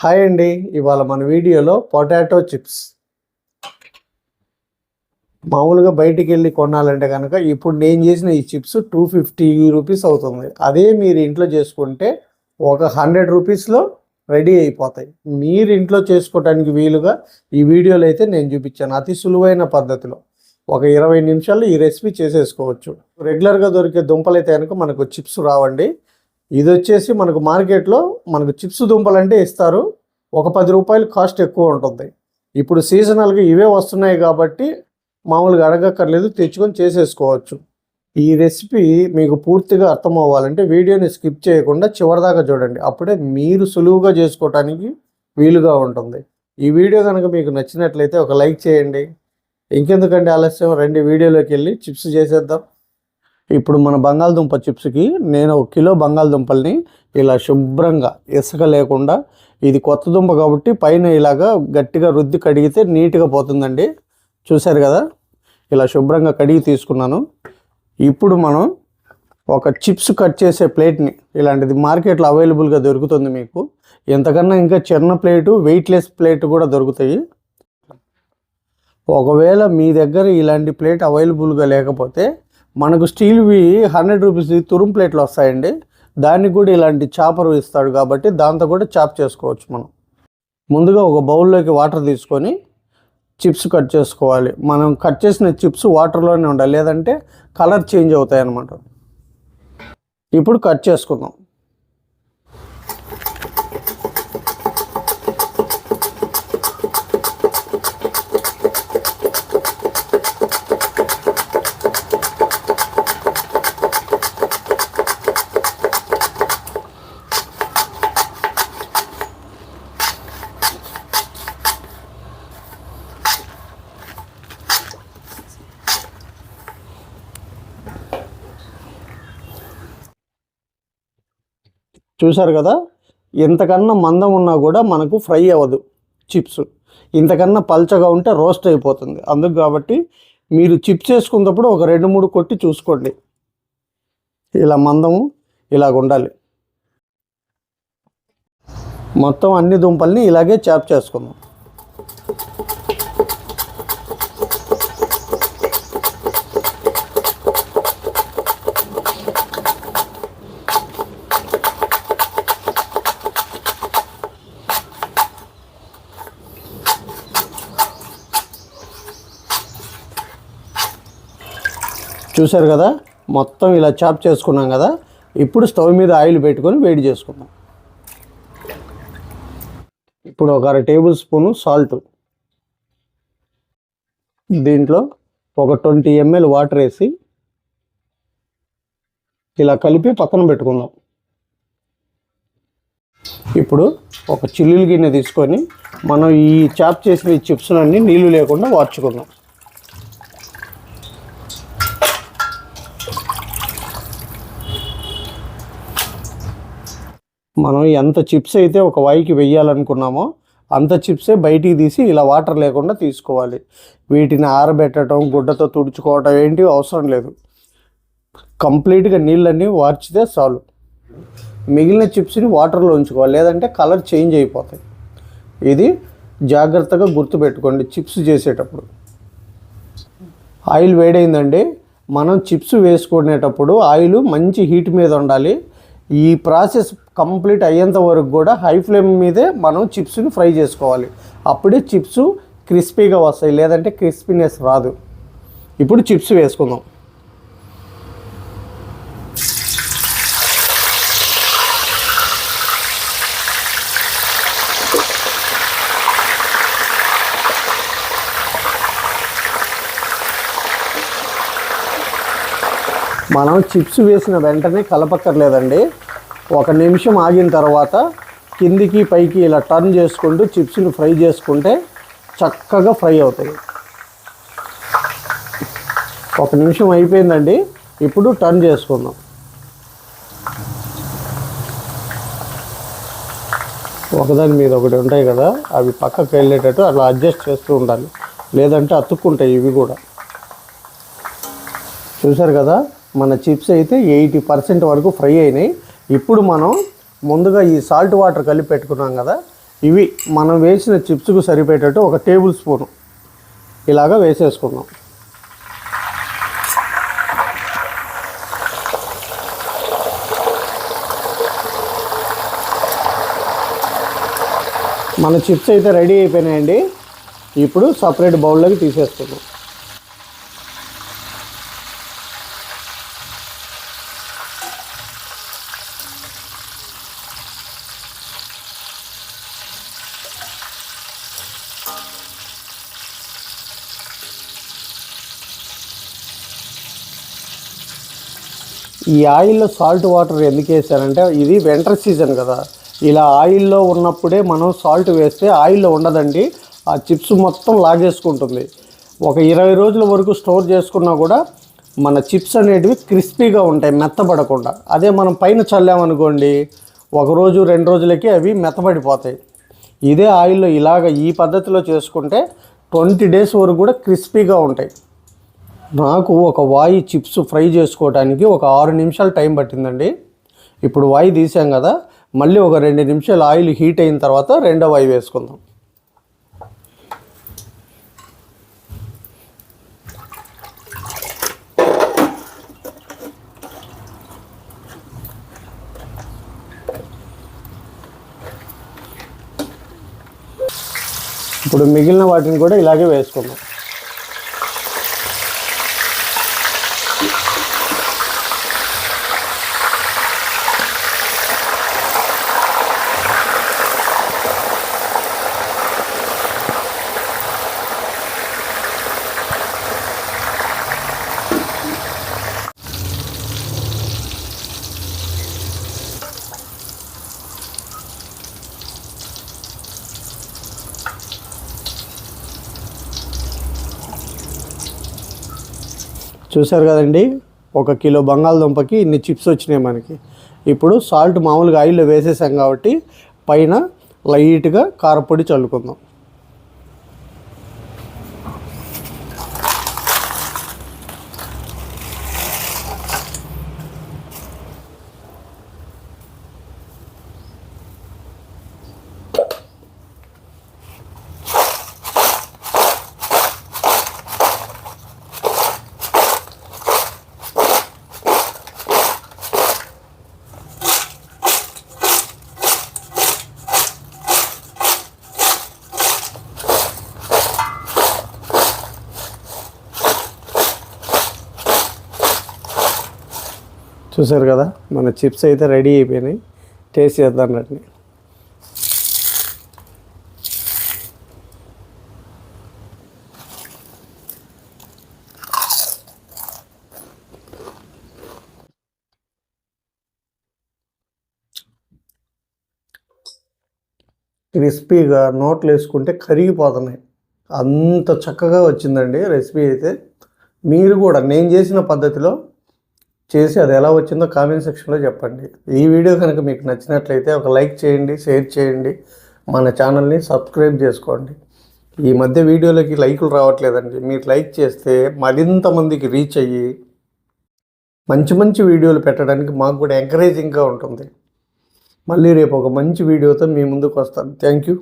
Hi అండి. ఇవాళ మన వీడియోలో పొటాటో చిప్స్. మామూలుగా బయటికి వెళ్ళి కొనాలంటే కనుక ఇప్పుడు నేను చేసిన ఈ చిప్స్ టూ ఫిఫ్టీ రూపీస్ అవుతుంది. అదే మీరు ఇంట్లో చేసుకుంటే ఒక హండ్రెడ్ రూపీస్లో రెడీ అయిపోతాయి. మీరు ఇంట్లో చేసుకోవడానికి వీలుగా ఈ వీడియోలో అయితే నేను చూపించాను అతి సులువైన పద్ధతిలో. ఒక ఇరవై నిమిషాల్లో ఈ రెసిపీ చేసేసుకోవచ్చు. రెగ్యులర్గా దొరికే దుంపలు అయితే కనుక మనకు చిప్స్ రావండి. ఇది వచ్చేసి మనకు మార్కెట్లో మనకు చిప్స్ దుంపలు అంటే ఇస్తారు. ఒక పది రూపాయలు కాస్ట్ ఎక్కువ ఉంటుంది. ఇప్పుడు సీజనల్గా ఇవే వస్తున్నాయి కాబట్టి మామూలుగా అడగక్కర్లేదు తెచ్చుకొని చేసేసుకోవచ్చు. ఈ రెసిపీ మీకు పూర్తిగా అర్థం అవ్వాలంటే వీడియోని స్కిప్ చేయకుండా చివరిదాకా చూడండి. అప్పుడే మీరు సులువుగా చేసుకోవటానికి వీలుగా ఉంటుంది. ఈ వీడియో కనుక మీకు నచ్చినట్లయితే ఒక లైక్ చేయండి. ఇంకెందుకంటే ఆలస్యం? రెండు వీడియోలోకి వెళ్ళి చిప్స్ చేసేద్దాం. ఇప్పుడు మన బంగాళదుంప చిప్స్కి నేను ఒక కిలో బంగాళదుంపల్ని ఇలా శుభ్రంగా ఇసుక లేకుండా ఇది కొత్త దుంప కాబట్టి పైన ఇలాగా గట్టిగా రుద్ది కడిగితే నీట్గా పోతుందండి. చూశారు కదా? ఇలా శుభ్రంగా కడిగి తీసుకున్నాను. ఇప్పుడు మనం ఒక చిప్స్ కట్ చేసే ప్లేట్ని ఇలాంటిది మార్కెట్లో అవైలబుల్గా దొరుకుతుంది మీకు. ఎంతకన్నా ఇంకా చిన్న ప్లేటు వెయిట్లెస్ ప్లేట్ కూడా దొరుకుతాయి. ఒకవేళ మీ దగ్గర ఇలాంటి ప్లేట్ అవైలబుల్గా లేకపోతే మనకు స్టీల్వి హండ్రెడ్ రూపీస్ తురుం ప్లేట్లు వస్తాయండి. దానికి కూడా ఇలాంటి చాపర్ ఇస్తాడు కాబట్టి దాంతో కూడా చాప్ చేసుకోవచ్చు మనం. ముందుగా ఒక బౌల్లోకి వాటర్ తీసుకొని చిప్స్ కట్ చేసుకోవాలి. మనం కట్ చేసిన చిప్స్ వాటర్లోనే ఉండాలి. లేదంటే కలర్ చేంజ్ అవుతాయి అన్నమాట ఇప్పుడు కట్ చేసుకుందాం. చూసారు కదా? ఇంతకన్నా మందం ఉన్నా కూడా మనకు ఫ్రై అవ్వదు చిప్స్. ఇంతకన్నా పల్చగా ఉంటే రోస్ట్ అయిపోతుంది. అందుకు కాబట్టి మీరు చిప్స్ వేసుకున్నప్పుడు ఒక రెండు మూడు కొట్టి చూసుకోండి. ఇలా మందము ఇలాగ ఉండాలి. మొత్తం అన్ని దుంపల్ని ఇలాగే చాప్ చేసుకుందాం. చూశారు కదా? మొత్తం ఇలా చాప్ చేసుకున్నాం కదా? ఇప్పుడు స్టవ్ మీద ఆయిల్ పెట్టుకొని వేడి చేసుకుందాం. ఇప్పుడు ఒక అర టేబుల్ స్పూను సాల్ట్. దీంట్లో ఒక ట్వంటీ ఎంఎల్ వాటర్ వేసి ఇలా కలిపి పక్కన పెట్టుకుందాం. ఇప్పుడు ఒక చిల్లులు గిన్నె తీసుకొని మనం ఈ చాప్ చేసిన ఈ చిప్స్ అన్ని నీళ్ళు లేకుండా వార్చుకుందాం. మనం ఎంత చిప్స్ అయితే ఒక వాయికి వెయ్యాలనుకున్నామో అంత చిప్సే బయటికి తీసి ఇలా వాటర్ లేకుండా తీసుకోవాలి. వీటిని ఆరబెట్టడం గుడ్డతో తుడుచుకోవటం ఏంటి అవసరం లేదు. కంప్లీట్గా నీళ్ళన్నీ వార్చితే చాలు. మిగిలిన చిప్స్ని వాటర్లో ఉంచుకోవాలి. లేదంటే కలర్ చేంజ్ అయిపోతాయి. ఇది జాగ్రత్తగా గుర్తుపెట్టుకోండి చిప్స్ చేసేటప్పుడు. ఆయిల్ వేడైందండి. మనం చిప్స్ వేసుకునేటప్పుడు ఆయిల్ మంచి హీట్ మీద ఉండాలి. ఈ ప్రాసెస్ కంప్లీట్ అయ్యేంత వరకు కూడా హై ఫ్లేమ్ మీదే మనం చిప్స్ని ఫ్రై చేసుకోవాలి. అప్పుడే చిప్స్ క్రిస్పీగా వస్తాయి. లేదంటే క్రిస్పీనెస్ రాదు. ఇప్పుడు చిప్స్ వేసుకుందాం. మనం చిప్స్ వేసిన వెంటనే కలపక్కర్లేదండి. ఒక నిమిషం ఆగిన తర్వాత కిందికి పైకి ఇలా టర్న్ చేసుకుంటూ చిప్స్ని ఫ్రై చేసుకుంటే చక్కగా ఫ్రై అవుతాయి. ఒక నిమిషం అయిపోయిందండి. ఇప్పుడు టర్న్ చేసుకుందాం. ఒకదాని మీద ఒకటి ఉంటాయి కదా అవి పక్కకి వెళ్ళేటట్టు అలా అడ్జస్ట్ చేస్తూ ఉండాలి. లేదంటే అతుక్కుంటాయి ఇవి కూడా. చూసారు కదా? మన చిప్స్ అయితే ఎయిటీ పర్సెంట్ వరకు ఫ్రై అయినాయి. ఇప్పుడు మనం ముందుగా ఈ సాల్ట్ వాటర్ కలిపి పెట్టుకున్నాం కదా ఇవి మనం వేసిన చిప్స్కు సరిపోయేటట్టు ఒక టేబుల్ స్పూన్ ఇలాగా వేసేసుకున్నాం మన చిప్స్ అయితే రెడీ అయిపోయినాయండి. ఇప్పుడు సపరేట్ బౌల్లోకి తీసేస్తున్నాం ఈ ఆయిల్లో సాల్ట్ వాటర్ ఎందుకు వేసారంటే ఇది వింటర్ సీజన్ కదా. ఇలా ఆయిల్లో ఉన్నప్పుడే మనం సాల్ట్ వేస్తే ఆయిల్లో ఉండదండి. ఆ చిప్స్ మొత్తం లాగేసుకుంటుంది. ఒక ఇరవై రోజుల వరకు స్టోర్ చేసుకున్నా కూడా మన చిప్స్ అనేటివి క్రిస్పీగా ఉంటాయి మెత్తబడకుండా. అదే మనం పైన చల్లామనుకోండి ఒకరోజు రెండు రోజులకి అవి మెత్తబడిపోతాయి. ఇదే ఆయిల్లో ఇలాగ ఈ పద్ధతిలో చేసుకుంటే ట్వంటీ డేస్ వరకు కూడా క్రిస్పీగా ఉంటాయి. నాకు ఒక వాయి చిప్స్ ఫ్రై చేసుకోవడానికి ఒక ఆరు నిమిషాలు టైం పట్టిందండి. ఇప్పుడు వాయి తీసాం కదా మళ్ళీ ఒక రెండు నిమిషాలు ఆయిల్ హీట్ అయిన తర్వాత రెండో వాయి వేసుకుందాం. ఇప్పుడు మిగిలిన వాటిని కూడా ఇలాగే వేసుకుందాం. చూసారు కదండి ఒక కిలో బంగాళదుంపకి ఇన్ని చిప్స్ వచ్చినాయి మనకి. ఇప్పుడు సాల్ట్ మామూలుగా ఆయిల్లో వేసేసాం కాబట్టి పైన లైట్గా కారపొడి చల్లుకుందాం. చూసారు కదా మన చిప్స్ అయితే రెడీ అయిపోయినాయి. టేస్ట్ చేద్దాం వాటిని క్రిస్పీగా నోట్లు వేసుకుంటే కరిగిపోతున్నాయి. అంత చక్కగా వచ్చిందండి రెసిపీ అయితే. మీరు కూడా నేను చేసిన పద్ధతిలో చేసి అది ఎలా వచ్చిందో కామెంట్ సెక్షన్లో చెప్పండి. ఈ వీడియో కనుక మీకు నచ్చినట్లయితే ఒక లైక్ చేయండి షేర్ చేయండి మన ఛానల్ని సబ్స్క్రైబ్ చేసుకోండి. ఈ మధ్య వీడియోలకి లైకులు రావట్లేదండి. మీరు లైక్ చేస్తే మరింత మందికి రీచ్ అయ్యి మంచి మంచి వీడియోలు పెట్టడానికి మాకు కూడా ఎంకరేజింగ్గా ఉంటుంది. మళ్ళీ రేపు ఒక మంచి వీడియోతో మీ ముందుకు వస్తాను. Thank you